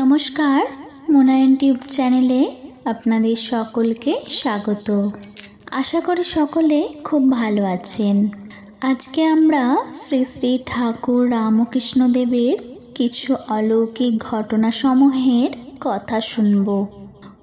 নমস্কার। মোনায়ন টিউব চ্যানেলে আপনাদের সকলকে স্বাগত। আশা করি সকলে খুব ভালো আছেন। আজকে আমরা শ্রী শ্রী ঠাকুর রামকৃষ্ণ দেবের কিছু অলৌকিক ঘটনাসমূহের কথা শুনব।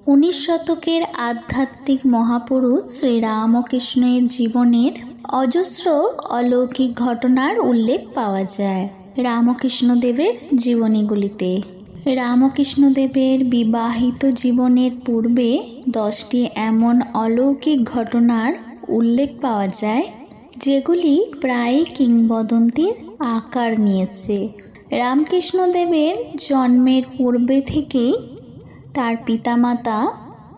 উনিশ শতকের আধ্যাত্মিক মহাপুরুষ শ্রী রামকৃষ্ণের জীবনের অজস্র অলৌকিক ঘটনার উল্লেখ পাওয়া যায় রামকৃষ্ণদেবের জীবনীগুলিতে। রামকৃষ্ণদেবের বিবাহিত জীবনের পূর্বে দশটি এমন অলৌকিক ঘটনার উল্লেখ পাওয়া যায়, যেগুলি প্রায় কিংবদন্তির আকার নিয়েছে। রামকৃষ্ণদেবের জন্মের পূর্বে থেকেই তার পিতামাতা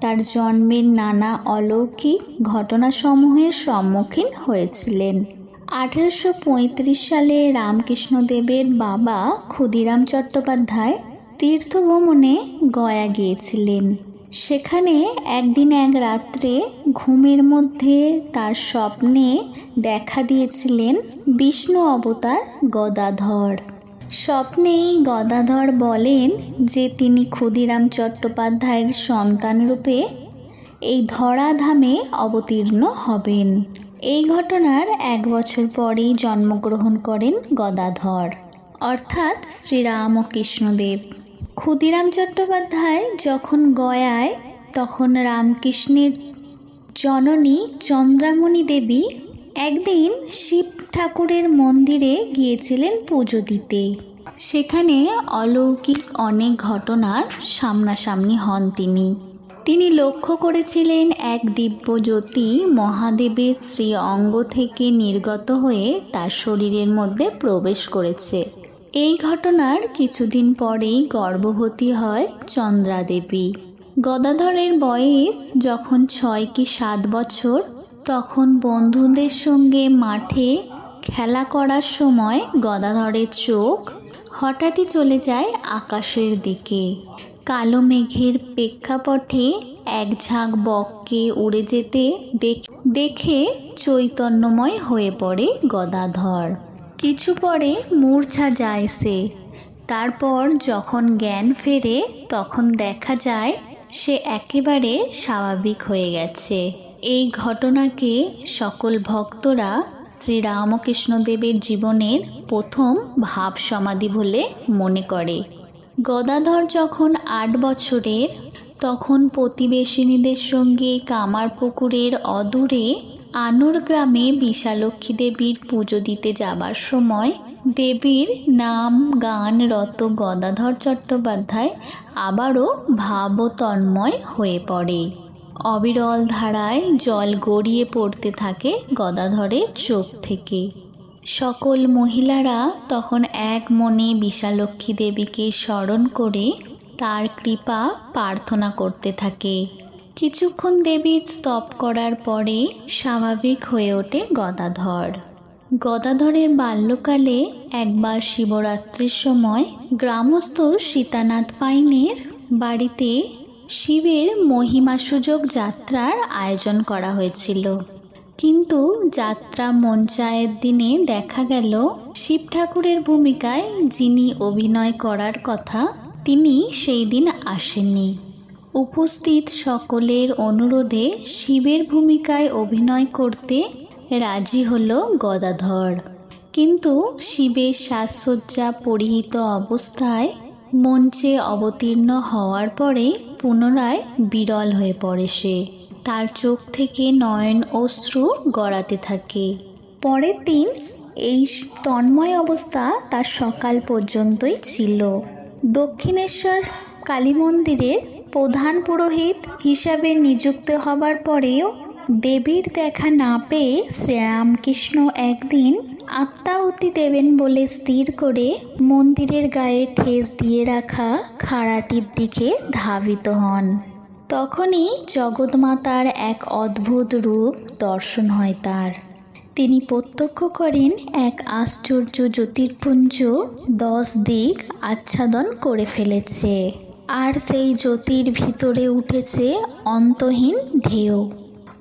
তার জন্মের নানা অলৌকিক ঘটনাসমূহের সম্মুখীন হয়েছিলেন। আঠেরোশো পঁয়ত্রিশ সালে রামকৃষ্ণদেবের বাবা ক্ষুদিরাম চট্টোপাধ্যায় তীর্থভ্রমণে গয়া গিয়েছিলেন। সেখানে একদিন এক রাত্রে ঘুমের মধ্যে তার স্বপ্নে দেখা দিয়েছিলেন বিষ্ণু অবতার গদাধর। স্বপ্নেই গদাধর বলেন যে তিনি ক্ষুদিরাম চট্টোপাধ্যায়ের সন্তানরূপে এই ধরাধামে অবতীর্ণ হবেন। এই ঘটনার এক বছর পরেই জন্মগ্রহণ করেন গদাধর। অর্থাৎ শ্রীরামকৃষ্ণদেব। ক্ষুদিরাম চট্টোপাধ্যায় যখন গয়ায়, তখন রামকৃষ্ণের জননী চন্দ্রামণি দেবী একদিন শিব ঠাকুরের মন্দিরে গিয়েছিলেন পুজো দিতে। সেখানে অলৌকিক অনেক ঘটনার সামনাসামনি হন তিনি। তিনি লক্ষ্য করেছিলেন এক দিব্য জ্যোতি মহাদেবের শ্রী অঙ্গ থেকে নির্গত হয়ে তার শরীরের মধ্যে প্রবেশ করেছে। এই ঘটনার কিছুদিন পরেই গর্ভবতী হয় চন্দ্রা দেবী গদাধরের বয়স যখন ছয় কি সাত বছর, তখন বন্ধুদের সঙ্গে মাঠে খেলা করার সময় গদাধরের চোখ হঠাৎই চলে যায় আকাশের দিকে। কালো মেঘের প্রেক্ষাপটে এক ঝাঁক বককে উড়ে যেতে দেখ- দেখে চৈতন্যময় হয়ে পড়ে গদাধর। কিছু পরে মূর্ছা যায় সে। তারপর যখন জ্ঞান ফেরে, তখন দেখা যায় সে একেবারে স্বাভাবিক হয়ে গেছে। এই ঘটনাকে সকল ভক্তরা শ্রীরামকৃষ্ণদেবের জীবনের প্রথম ভাব সমাধি বলে মনে করে। গদাধর যখন আট বছরের, তখন প্রতিবেশিনীদের সঙ্গে কামারপুকুরের অদূরে আনুর গ্রামে বিশালক্ষী দেবীর পুজো দিতে যাবার সময় দেবীর নাম, গান, রত গদাধর চট্টোপাধ্যায় আবারও ভাবতন্ময় হয়ে পড়ে। অবিরল ধারায় জল গড়িয়ে পড়তে থাকে গদাধরের চোখ থেকে। সকল মহিলারা তখন এক মনে বিশালক্ষী দেবীকে স্মরণ করে তার কৃপা প্রার্থনা করতে থাকে। কিছুক্ষণ দেবীর স্তব করার পরে স্বাভাবিক হয়ে ওঠে গদাধর। গদাধরের বাল্যকালে একবার শিবরাত্রির সময় গ্রামস্থ সীতানাথ পাইনের বাড়িতে শিবের মহিমাসূচক যাত্রার আয়োজন করা হয়েছিল। কিন্তু যাত্রা মঞ্চায়ের দিনে দেখা গেল, শিব ঠাকুরের ভূমিকায় যিনি অভিনয় করার কথা, তিনি সেই দিন আসেননি। উপস্থিত সকলের অনুরোধে শিবের ভূমিকায় অভিনয় করতে রাজি হলো গদাধর। কিন্তু শিবের সাজসজ্জা পরিহিত অবস্থায় মঞ্চে অবতীর্ণ হওয়ার পরে পুনরায় বিরল হয়ে পড়ে সে। তার চোখ থেকে নয়ন অশ্রু গড়াতে থাকে। পরের দিন এই তন্ময় অবস্থা তার সকাল পর্যন্তই ছিল। দক্ষিণেশ্বর কালী মন্দিরের প্রধান পুরোহিত হিসাবে নিযুক্ত হবার পরেও দেবীর দেখা না পেয়ে শ্রীরামকৃষ্ণ একদিন আত্মাহতি দেবেন বলে স্থির করে মন্দিরের গায়ে ঠেস দিয়ে রাখা খাড়াটির দিকে ধাবিত হন। তখনই জগৎমাতার এক অদ্ভুত রূপ দর্শন হয় তার। তিনি প্রত্যক্ষ করেন এক আশ্চর্য জ্যোতির্পুঞ্জ দশ দিক আচ্ছাদন করে ফেলেছে। আর সেই জ্যোতির ভিতরে উঠেছে অন্তহীন ঢেউ।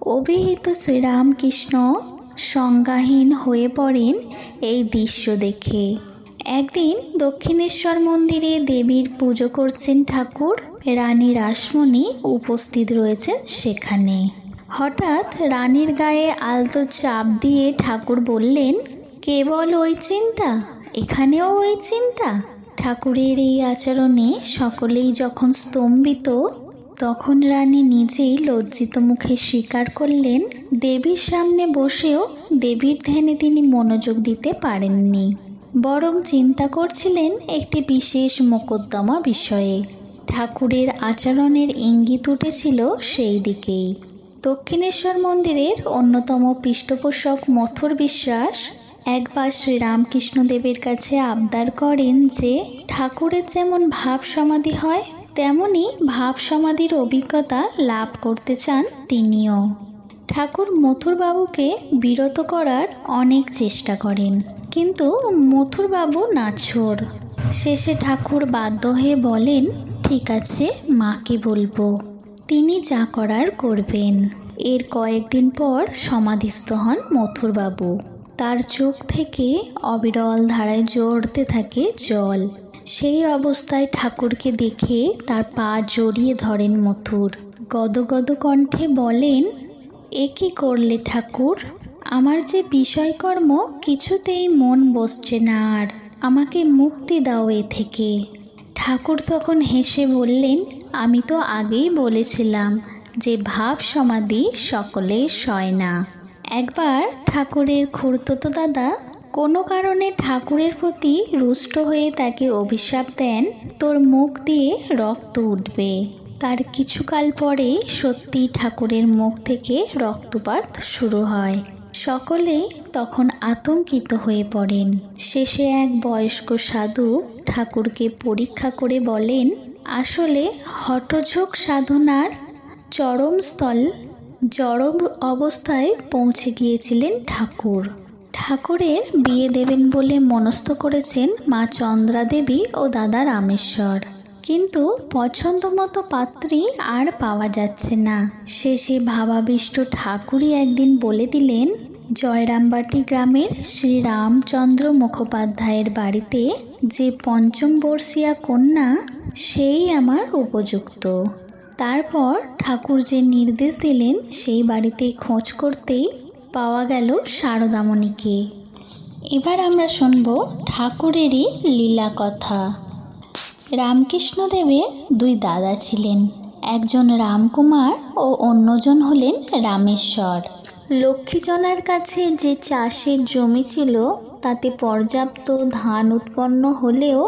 অভিহিত শ্রীরামকৃষ্ণ সংজ্ঞাহীন হয়ে পড়েন এই দৃশ্য দেখে। একদিন দক্ষিণেশ্বর মন্দিরে দেবীর পুজো করছেন ঠাকুর, রানী রাসমণি উপস্থিত রয়েছেন সেখানে। হঠাৎ রানীর গায়ে আলতো চাপ দিয়ে ঠাকুর বললেন, কেবল ওই চিন্তা? এখানেও ওই চিন্তা? ঠাকুরের এই আচরণে সকলেই যখন স্তম্ভিত, তখন রানী নিজেই লজ্জিত মুখে স্বীকার করলেন, দেবীর সামনে বসেও দেবীর ধ্যানে তিনি মনোযোগ দিতে পারেননি। বরং চিন্তা করছিলেন একটি বিশেষ মোকদ্দমা বিষয়ে। ঠাকুরের আচরণের ইঙ্গিত উঠেছিল সেই দিকেই। দক্ষিণেশ্বর মন্দিরের অন্যতম পৃষ্ঠপোষক মথুর বিশ্বাস একবার শ্রীরামকৃষ্ণদেবের কাছে আবদার করেন যে, ঠাকুরের যেমন ভাব সমাধি হয়, তেমনি ভাব সমাধির অভিজ্ঞতা লাভ করতে চান তিনিও। ঠাকুর মথুরবাবুকে বিরত করার অনেক চেষ্টা করেন, কিন্তু মথুরবাবু নাছোড় শেষে ঠাকুর বাধ্য হয়ে বলেন, ঠিক আছে, মাকে বলব। তিনি যা করার করবেন। এর কয়েকদিন পর সমাধিস্থ হন মথুরবাবু। তার চোখ থেকে অবিরল ধারায় জড়তে থাকে জল। সেই অবস্থায় ঠাকুরকে দেখে তার পা জড়িয়ে ধরেন মথুর। গদগদ কণ্ঠে বলেন, এ কি করলে ঠাকুর? আমার যে বিষয়কর্ম, কিছুতেই মন বসছে না আর। আমাকে মুক্তি দাও এ থেকে। ঠাকুর তখন হেসে বললেন, আমি তো আগেই বলেছিলাম যে ভাব সমাধি সকলে সয় না। একবার ঠাকুরের খুড়তো দাদা কোনো কারণে ঠাকুরের প্রতি রুষ্ট হয়ে তাকে অভিশাপ দেন, তোর মুখ দিয়ে রক্ত উঠবে। তার কিছুকাল পরে সত্যি ঠাকুরের মুখ থেকে রক্তপাত শুরু হয়। সকলেই তখন আতঙ্কিত হয়ে পড়েন। শেষে এক বয়স্ক সাধু ঠাকুরকে পরীক্ষা করে বলেন, আসলে হঠযোগ সাধনার চরমস্থল জড়ম অবস্থায় পৌঁছে গিয়েছিলেন ঠাকুর। ঠাকুরের বিয়ে দেবেন বলে মনস্থ করেছেন মা চন্দ্রা দেবী ও দাদা রামেশ্বর। কিন্তু পছন্দ মতো পাত্রী আর পাওয়া যাচ্ছে না। শেষে ভাবাবিষ্ট ঠাকুরই একদিন বলে দিলেন, জয়রামবাটি গ্রামের শ্রী রামচন্দ্র মুখোপাধ্যায়ের বাড়িতে যে পঞ্চম বর্ষিয়া কন্যা, সেই আমার উপযুক্ত। তারপর ঠাকুর যে নির্দেশ দিলেন, সেই বাড়িতেই খোঁজ করতেই পাওয়া গেল শারদামণিকে। এবার আমরা শুনব ঠাকুরেরই লীলা কথা। রামকৃষ্ণদেবের দুই দাদা ছিলেন। একজন রামকুমার ও অন্যজন হলেন রামেশ্বর। লক্ষ্মীজনার কাছে যে চাষের জমি ছিল, তাতে পর্যাপ্ত ধান উৎপন্ন হলেও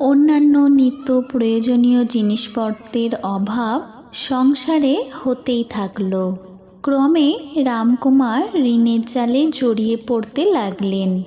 অন্যান্য নিত্য প্রয়োজনীয় জিনিসপত্রের অভাব সংসারে হতেই থাকল। ক্রমে রামকুমার ঋণের জালে জড়িয়ে পড়তে লাগলেন।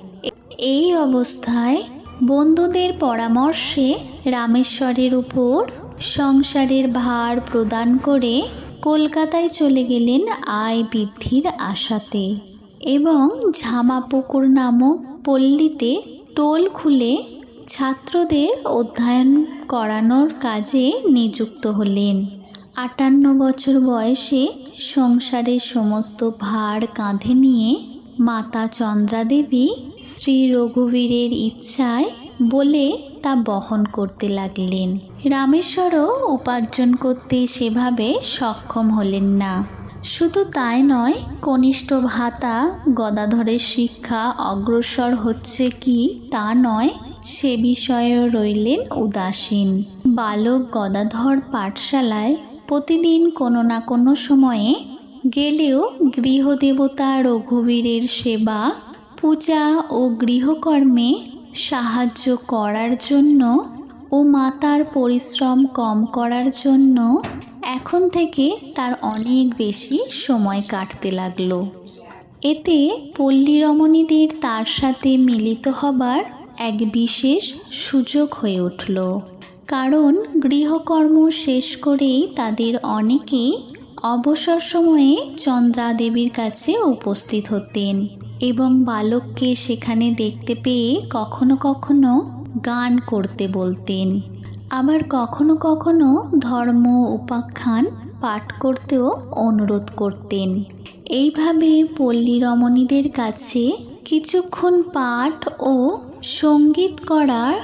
এই অবস্থায় বন্ধুদের পরামর্শে রামেশ্বরের উপর সংসারের ভার প্রদান করে কলকাতায় চলে গেলেন আয় বৃদ্ধির আশাতে এবং ঝামাপুকুর নামক পল্লীতে টোল খুলে ছাত্রদের অধ্যয়ন করানোর কাজে নিযুক্ত হলেন। আটান্ন বছর বয়সে সংসারের সমস্ত ভার কাঁধে নিয়ে মাতা চন্দ্রাদেবী শ্রী রঘুবীরের ইচ্ছায় বলে তা বহন করতে লাগলেন। রামেশ্বরও উপার্জন করতে সেভাবে সক্ষম হলেন না। শুধু তাই নয়, কনিষ্ঠ ভাতা গদাধরের শিক্ষা অগ্রসর হচ্ছে কি তা নয়, সে বিষয়েও রইলেন উদাসীন। বালক গদাধর পাঠশালায় প্রতিদিন কোনো না কোনো সময়ে গেলেও গৃহদেবতা রঘুবীরের সেবা, পূজা ও গৃহকর্মে সাহায্য করার জন্য ও মাতার পরিশ্রম কম করার জন্য এখন থেকে তার অনেক বেশি সময় কাটতে লাগল। এতে পল্লী রমণীদের তার সাথে মিলিত হবার এক বিশেষ সুযোগ হয়ে উঠল। কারণ গৃহকর্ম শেষ করেই তাদের অনেকেই অবসর সময়ে চন্দ্রা দেবীর কাছে উপস্থিত হতেন এবং বালককে সেখানে দেখতে পেয়ে কখনো কখনো গান করতে বলতেন। আবার কখনো কখনো ধর্ম উপাখ্যান পাঠ করতেও অনুরোধ করতেন। এইভাবে পল্লী রমণীদের কাছে কিছুক্ষণ পাঠ ও সংগীত করার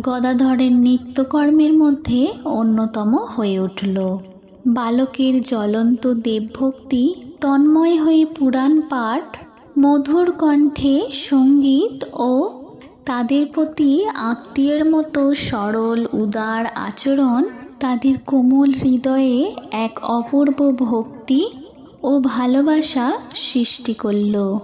গদাধরের নিত্যকর্মের মধ্যে অন্যতম হয়ে উঠল। বালকের জ্বলন্ত দেবভক্তি তন্ময় হয়ে পুরাণ পাঠ মধুর কণ্ঠে সংগীত ও তাদের প্রতি আত্মীয়ের মতো সরল, উদার আচরণ তাদের কোমল হৃদয়ে এক অপূর্ব ভক্তি ও ভালোবাসা সৃষ্টি করল।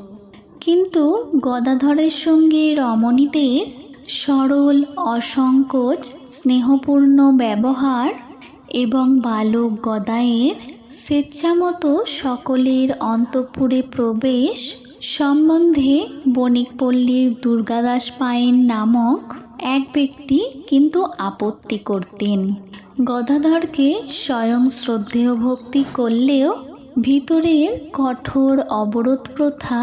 কিন্তু গদাধরের সঙ্গে রমণীদের সরল, অসংকোচ, স্নেহপূর্ণ ব্যবহার এবং বালক গদায়ের স্বেচ্ছামতো সকলের অন্তঃপুরে প্রবেশ সম্বন্ধে বণিকপল্লীর দুর্গাদাস পায়েন নামক এক ব্যক্তি কিন্তু আপত্তি করতেন। গদাধরকে স্বয়ং শ্রদ্ধেয় ভক্তি করলেও ভিতরের কঠোর অবরোধ প্রথা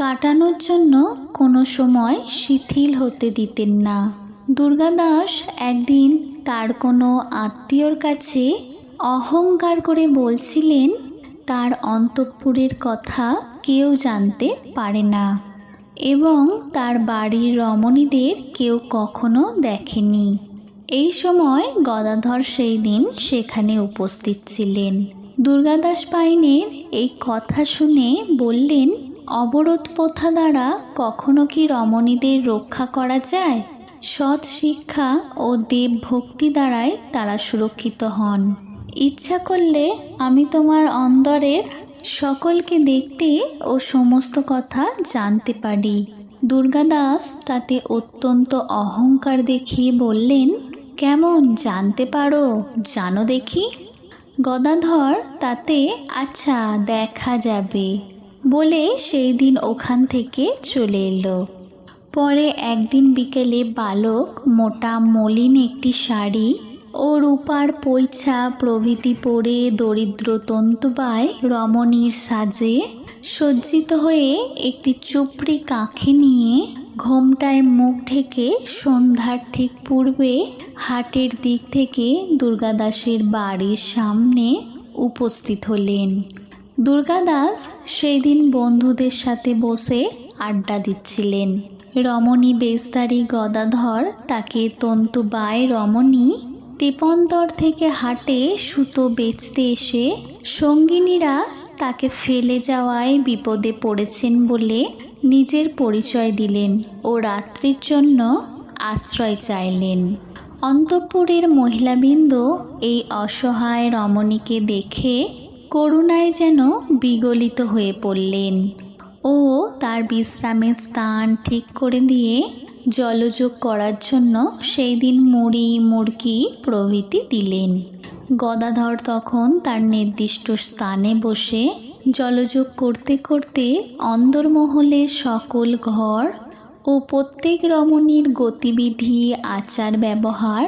কাটানোর জন্য কোনো সময় শিথিল হতে দিতেন না। দুর্গাদাস একদিন তার কোনো আত্মীয়র কাছে অহংকার করে বলছিলেন, তার অন্তঃপুরের কথা কেউ জানতে পারে না এবং তার বাড়ির রমণীদের কেউ কখনো দেখেনি। এই সময় গদাধর সেই দিন সেখানে উপস্থিত ছিলেন। দুর্গাদাস পাইনের এই কথা শুনে বললেন অবরোধ প্রথা দ্বারা কখনো কি রমণীদের রক্ষা করা যায়? সৎ শিক্ষা ও দেব ভক্তি দ্বারাই তারা সুরক্ষিত হন। ইচ্ছা করলে আমি তোমার অন্দরের সকলকে দেখতে ও সমস্ত কথা জানতে পারি। দুর্গাদাস তাতে অত্যন্ত অহংকার দেখিয়ে বললেন, কেমন জানতে পারো? জানো দেখি? গদাধর তাতে আচ্ছা দেখা যাবে। বলে সেই দিন ওখান থেকে চলে এলো। পরে একদিন বিকেলে বালক মোটা মলিন একটি শাড়ি ও রূপার পৈছা প্রভৃতি পরে দরিদ্র তন্তুবায় রমণীর সাজে সজ্জিত হয়ে একটি চুপড়ি কাঁখে নিয়ে ঘোমটায় মুখ ঢেকে সন্ধ্যার ঠিক পূর্বে হাটের দিক থেকে দুর্গাদাসের বাড়ির সামনে উপস্থিত হলেন। দুর্গাদাস সেই দিন বন্ধুদের সাথে বসে আড্ডা দিচ্ছিলেন। রমণী বেস্তারি গদাধর তাকে তন্তু তন্তুবায় রমণী তেপন্তর থেকে হাটে সুতো বেচতে এসে সঙ্গিনীরা তাকে ফেলে যাওয়ায় বিপদে পড়েছেন বলে নিজের পরিচয় দিলেন ও রাত্রির জন্য আশ্রয় চাইলেন। অন্তঃপুরের মহিলাবৃন্দ এই অসহায় রমণীকে দেখে করুণায় যেন বিগলিত হয়ে পড়লেন। ও তার বিশ্রামের স্থান ঠিক করে দিয়ে জলযোগ করার জন্য সেই দিন মুড়ি মুরগি প্রভৃতি দিলেন। গদাধর তখন তার নির্দিষ্ট স্থানে বসে জলযোগ করতে করতে অন্দরমহলে সকল ঘর ও প্রত্যেক রমণীর গতিবিধি, আচার, ব্যবহার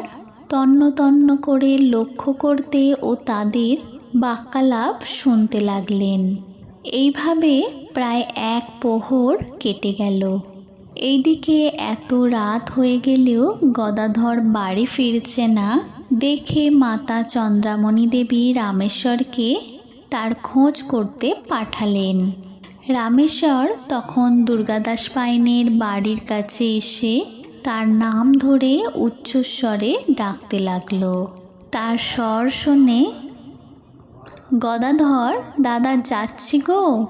তন্ন তন্ন করে লক্ষ্য করতে ও তাদের বাক্যালাপ শুনতে লাগলেন। এইভাবে প্রায় এক প্রহর কেটে গেল। এইদিকে এত রাত হয়ে গেলেও গদাধর বাড়ি ফিরছে না। দেখে মাতা চন্দ্রামণি দেবী রামেশ্বরকে তার খোঁজ করতে পাঠালেন। রামেশ্বর তখন দুর্গাদাস পাইনের বাড়ির কাছে এসে তার নাম ধরে উচ্চস্বরে ডাকতে লাগল। তার স্বর শুনে গদাধর, দাদা, যাচ্ছি গো।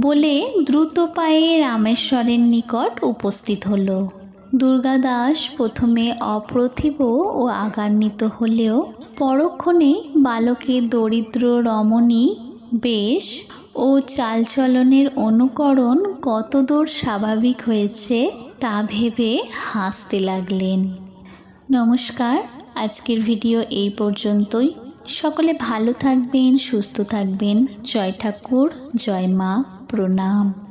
বলে দ্রুত পায়ে রামেশ্বরের নিকট উপস্থিত হলো। দুর্গাদাস প্রথমে অপ্রতিভ ও আগান্বিত হলেও পরক্ষণে বালকের দরিদ্র রমণী বেশ ও চালচলনের অনুকরণ কতদূর স্বাভাবিক হয়েছে তা ভেবে হাসতে লাগলেন। নমস্কার, আজকের ভিডিও এই পর্যন্তই। সকলে ভালো থাকবেন সুস্থ থাকবেন। জয় ঠাকুর জয় মা প্রণাম।